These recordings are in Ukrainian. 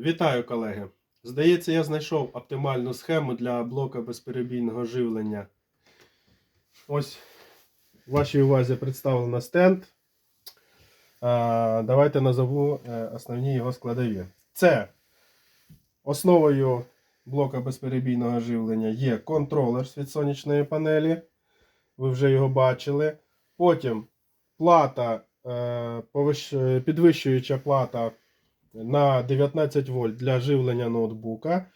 Вітаю, колеги! Здається, я знайшов оптимальну схему для блока безперебійного живлення. Ось вашій увазі представлено стенд. Давайте назову е, основні його складові. Це основою блока безперебійного живлення є контролер від сонячної панелі. Ви вже його бачили. Потім плата, е, підвищуюча плата на 19 вольт для живлення ноутбука.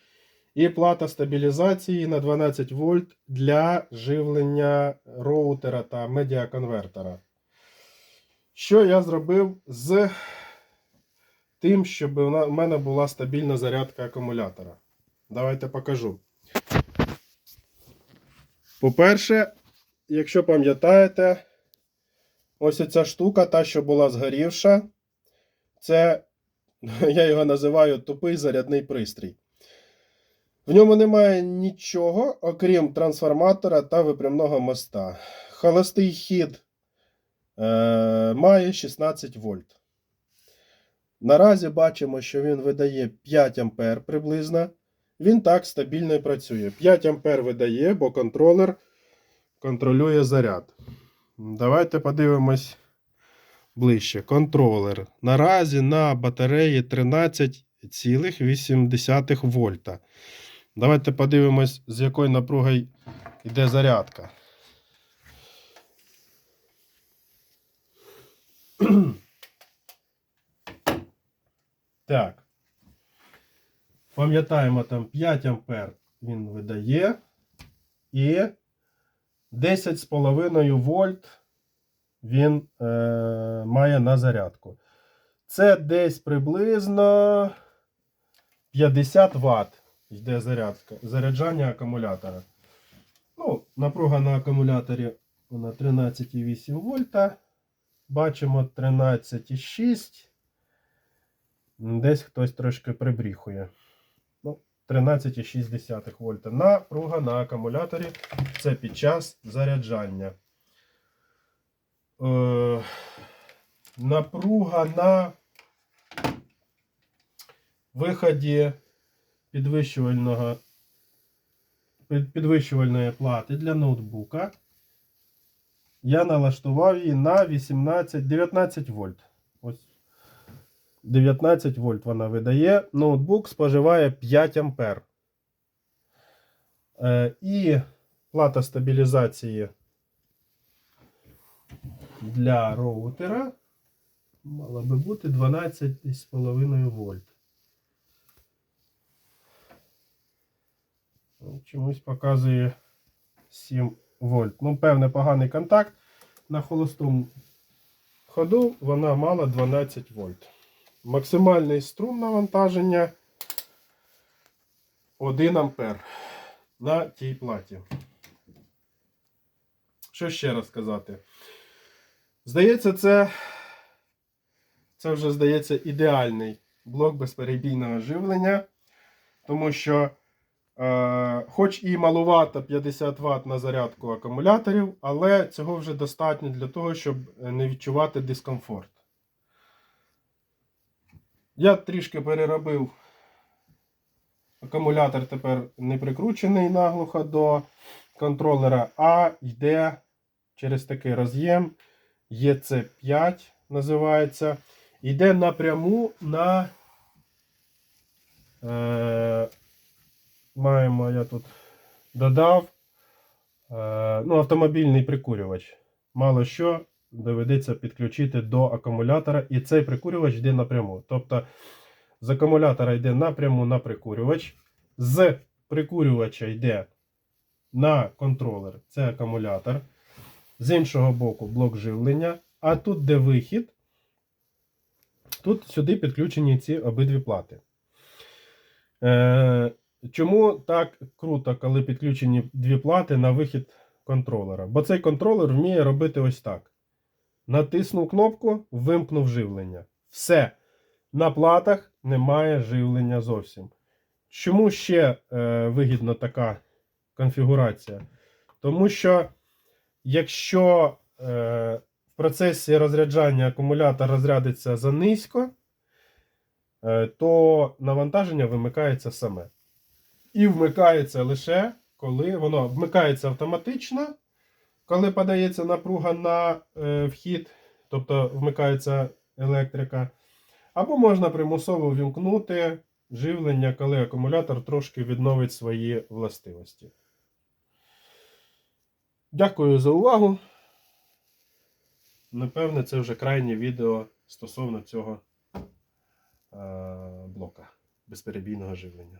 І плата стабілізації на 12 вольт для живлення роутера та медіаконвертера. Що я зробив з тим, щоб у мене була стабільна зарядка акумулятора? Давайте покажу. По-перше, якщо пам'ятаєте, ось ця штука, та, що була згорівша, це я його називаю тупий зарядний пристрій. В ньому немає нічого, окрім трансформатора та випрямного моста. Холостий хід е, має 16 вольт. Наразі бачимо, що він видає 5 А приблизно. Він так стабільно і працює. 5 А видає, бо контролер контролює заряд. Давайте подивимось ближче. Контролер. Наразі на батареї 13,8 вольта. Давайте подивимось, з якою напругою йде зарядка. Так. Пам'ятаємо, там 5 ампер він видає. І 10,5 вольт він е, має на зарядку. Це десь приблизно 50 Вт йде зарядка, заряджання акумулятора. Ну, напруга на акумуляторі вона 13,8 вольта. Бачимо 13,6. Десь хтось трошки прибріхує. Ну, 13,6 вольта. Напруга на акумуляторі. Це під час заряджання. Е, напруга на виході підвищувального підвищувальної плати для ноутбука. Я налаштував її на 18, 19 вольт. Ось 19 вольт вона видає. Ноутбук споживає 5 ампер. Е, і плата стабілізації для роутера мала би бути 12,5 вольт. Чомусь показує 7 вольт. Ну, певне, поганий контакт. На холостому ходу вона мала 12 вольт. Максимальний струм навантаження 1 ампер на тій платі. Що ще раз сказати? Здається, це, це вже здається ідеальний блок безперебійного живлення, тому що, е, хоч і малувато 50 Вт на зарядку акумуляторів, але цього вже достатньо для того, щоб не відчувати дискомфорт. Я трішки переробив акумулятор тепер не прикручений наглухо до контролера, а йде через такий роз'єм. ЄЦ5 називається. Йде напряму на. Е, маємо, я тут додав е, ну, автомобільний прикурювач. Мало що доведеться підключити до акумулятора, і цей прикурювач йде напряму. Тобто з акумулятора йде напряму на прикурювач, з прикурювача йде на контролер, це акумулятор. З іншого боку блок живлення. А тут, де вихід, тут сюди підключені ці обидві плати. Е, чому так круто, коли підключені дві плати на вихід контролера? Бо цей контролер вміє робити ось так. Натиснув кнопку, вимкнув живлення. Все. На платах немає живлення зовсім. Чому ще е, вигідна така конфігурація? Тому що якщо е, в процесі розряджання акумулятор розрядиться занизько, е, то навантаження вимикається саме. І вмикається лише коли воно вмикається автоматично, коли подається напруга на е, вхід, тобто вмикається електрика. Або можна примусово вімкнути живлення, коли акумулятор трошки відновить свої властивості. Дякую за увагу. Напевне, це вже крайнє відео стосовно цього е, блока безперебійного живлення.